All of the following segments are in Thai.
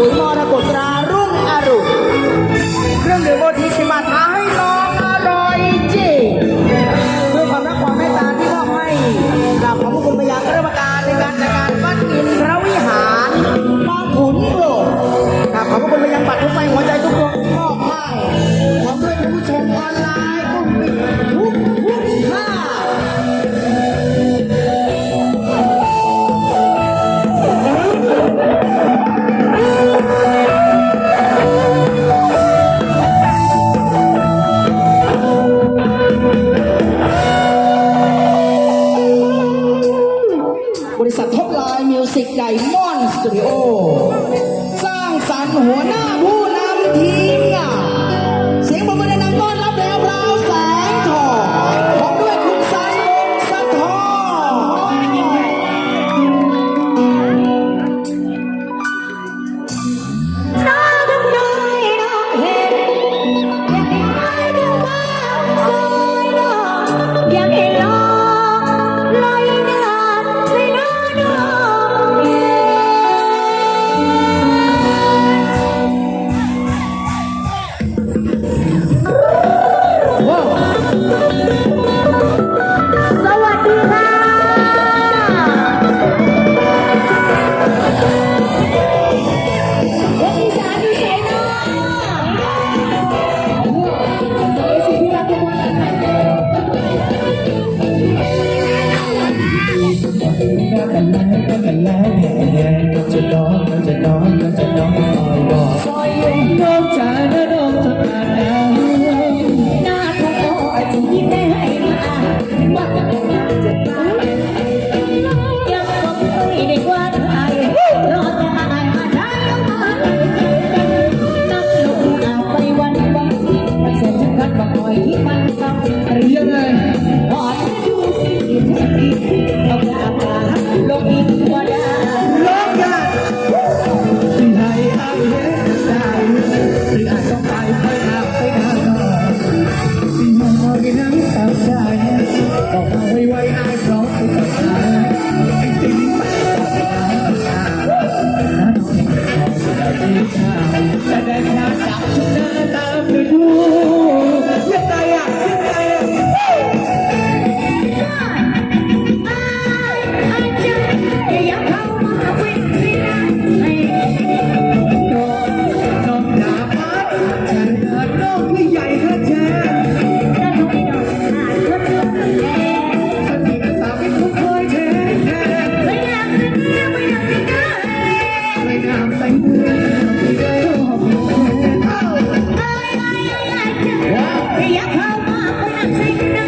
ปุ๋ยมรกตรารุ่งอรุณเครื่องดื่มโอทีชิมาทา ใจมอนสตูดิโอ สร้างสรรค์หัวหน้าันแล้วก็กันแล้วแห่ก็จะนอนก็จะนอนก็จะนอนคอยบอกคอยยงโนอกจานะนอกทำานแล้วหน้าของเรอาจจะยิ้มได้ให้มาว่าจะเป็นจะตายยังคงไม่ได้ว่าใครรอจะอะไรมาไดมานักลงอาจไปวันวันเสร็จจะกัดมาคอยที่มันทำเรียงเลยอดดูสิ่งที่ Amen. Hey, I'm home, I'm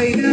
I know.